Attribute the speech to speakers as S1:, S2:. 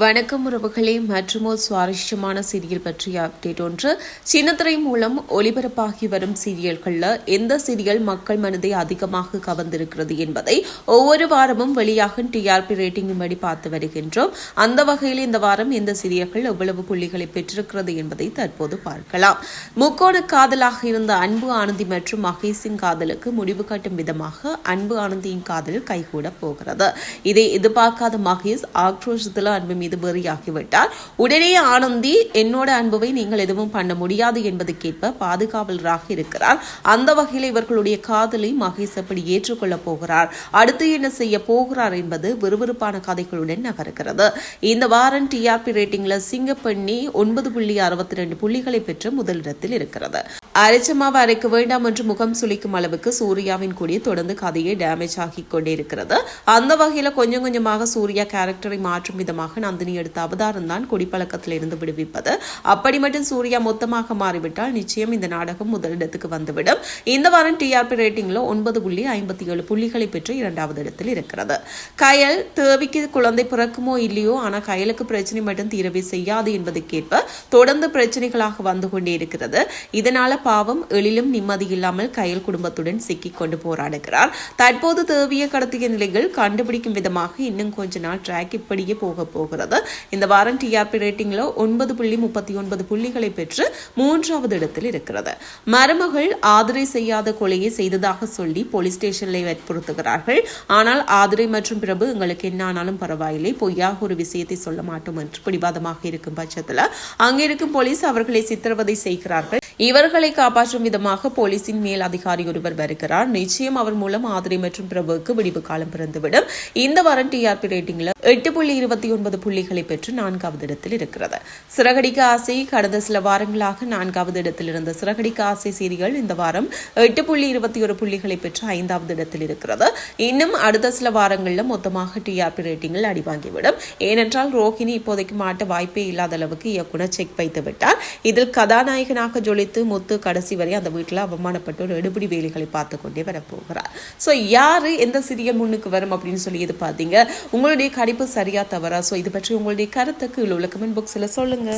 S1: வணக்கம் உறவுகளே மற்றுமோ சுவாரஸ்யமான சீரியல் பற்றிய அப்டேட் ஒன்று. சின்னத்திரை மூலம் ஒளிபரப்பாகி வரும் சீரியல்களில் எந்த சீரியல் மக்கள் மனதை அதிகமாக கவர்ந்திருக்கிறது என்பதை ஒவ்வொரு வாரமும் வெளியாகும் டிஆர்பி ரேட்டிங்கின் படி பார்த்து வருகின்றோம். அந்த வகையில் இந்த வாரம் எந்த சீரியல்கள் எவ்வளவு புள்ளிகளை பெற்றிருக்கிறது என்பதை தற்போது பார்க்கலாம். முக்கோண காதலாக இருந்த அன்பு ஆனந்தி மற்றும் மகேஷின் காதலுக்கு முடிவு கட்டும் விதமாக அன்பு ஆனந்தியின் காதல் கைகூட போகிறது. இதை எதிர்பார்க்காத மகேஷ் ஆக்ரோஷத்தில் அன்பு மீது வெறியாகிவிட்டார் உடனே ஆனந்தி என்னோட அன்புவை நீங்கள் எதுவும் பண்ண முடியாது என்பதுக்கேற்ப பாதுகாவலராக இருக்கிறார். அந்த வகையில் இவர்களுடைய காதலை மகேஷ் எப்படி ஏற்றுக்கொள்ளப் போகிறார். அடுத்து என்ன செய்ய போகிறார் என்பது விறுவிறுப்பான கதைகளுடன் நகர்கிறது. இந்த வாரம் டிஆர்பி ரேட்டிங்ல சிங்கப்பண்ணி ஒன்பது புள்ளி அறுபத்தி ரெண்டு புள்ளிகளை பெற்று முதலிடத்தில் இருக்கிறது. அரைச்சமாவை அரைக்க வேண்டாம் என்று முகம் சுளிக்கும் அளவுக்கு சூர்யாவின் கூடிய தொடர்ந்து கதையை டேமேஜ் ஆகி கொண்டே இருக்கிறது அந்த வகையில கொஞ்சம் கொஞ்சமாக சூர்யா கேரக்டரை மாற்றும் விதமாக நந்தினி எடுத்த அவதாரம் தான் குடிப்பழக்கத்தில் இருந்து விடுவிப்பது. அப்படி மட்டும் சூர்யா மொத்தமாக மாறிவிட்டால் நிச்சயம் இந்த நாடகம் முதலிடத்துக்கு வந்துவிடும். இந்த வாரம் டிஆர்பி ரேட்டிங்ல ஒன்பது புள்ளி ஐம்பத்தி ஏழு புள்ளிகளை பெற்று இரண்டாவது இடத்தில் இருக்கிறது. கயல் தேவிக்கு குழந்தை பிறக்குமோ இல்லையோ ஆனா கயலுக்கு பிரச்சனை மட்டும் தீரவே செய்யாது என்பதற்கேற்ப தொடர்ந்து பிரச்சனைகளாக வந்து கொண்டே இருக்கிறது. இதனால பாவம் எழிலும் நிம்மதி இல்லாமல் கயல் குடும்பத்துடன் சிக்கிக் கொண்டு போராடுகிறார். தற்போது தேவிய கடத்திய நிலைகள் கண்டுபிடிக்கும் விதமாக இன்னும் கொஞ்ச நாள் ட்ராக் இப்படியே போக போகிறது. இந்த வாரம் டிஆர்பி ரேட்டிங்ல ஒன்பது புள்ளி முப்பத்தி ஒன்பது புள்ளிகளை பெற்று மூன்றாவது இடத்தில் இருக்கிறது. மருமகள் ஆதிரை செய்யாத கொலையை செய்ததாக சொல்லி போலீஸ் ஸ்டேஷனில் வற்புறுத்துகிறார்கள். ஆனால் ஆதிரை மற்றும் பிரபு எங்களுக்கு என்ன ஆனாலும் பரவாயில்லை. பொய்யாக ஒரு விஷயத்தை சொல்ல மாட்டோம் என்று பிடிவாதமாக இருக்கும் பட்சத்தில் அங்கே இருக்கும் போலீஸ் அவர்களை சித்திரவதை செய்கிறார்கள். இவர்களை காப்பாற்றும் விதமாக போலீசின் மேல் அதிகாரி ஒருவர் வருகிறார். நிச்சயம் அவர் மூலம் ஆதிரி மற்றும் பிரபுவுக்கு விடிவு காலம் பிறந்துவிடும். இந்த வாரம் டிஆர்பி ரேட்டிங்ல எட்டு புள்ளி இருபத்தி ஒன்பது புள்ளிகளை பெற்று நான்காவது இடத்தில் இருக்கிறது. சிறகடிக்க ஆசை கடந்த சில வாரங்களாக நான்காவது இடத்தில் இருந்த சிறகடிக்க ஆசை சீரியல் இந்த வாரம் எட்டு புள்ளி இருபத்தி ஒரு புள்ளிகளை பெற்று ஐந்தாவது இடத்தில் இருக்கிறது. இன்னும் அடுத்த சில வாரங்களில் மொத்தமாக டிஆர்பி ரேட்டிங்கில் அடிவாங்கிவிடும். ஏனென்றால் ரோஹிணி இப்போதைக்கு மாட்ட வாய்ப்பே இல்லாத அளவுக்கு இயக்குனர் செக் வைத்து விட்டார் இதில் கதாநாயகனாக ஜொலி ஜொலித்து முத்து கடைசி வரை அந்த வீட்டில் அவமானப்பட்டு ஒரு எடுபடி வேலைகளை பார்த்து கொண்டே வரப்போகிறார். ஸோ யாரு எந்த சீரியல் முன்னுக்கு வரும் அப்படின்னு சொல்லி இது பார்த்தீங்க உங்களுடைய கடிப்பு சரியா தவறா? ஸோ இது பற்றி உங்களுடைய கருத்துக்கு உள்ள கமெண்ட் பாக்ஸில் சொல்லுங்க.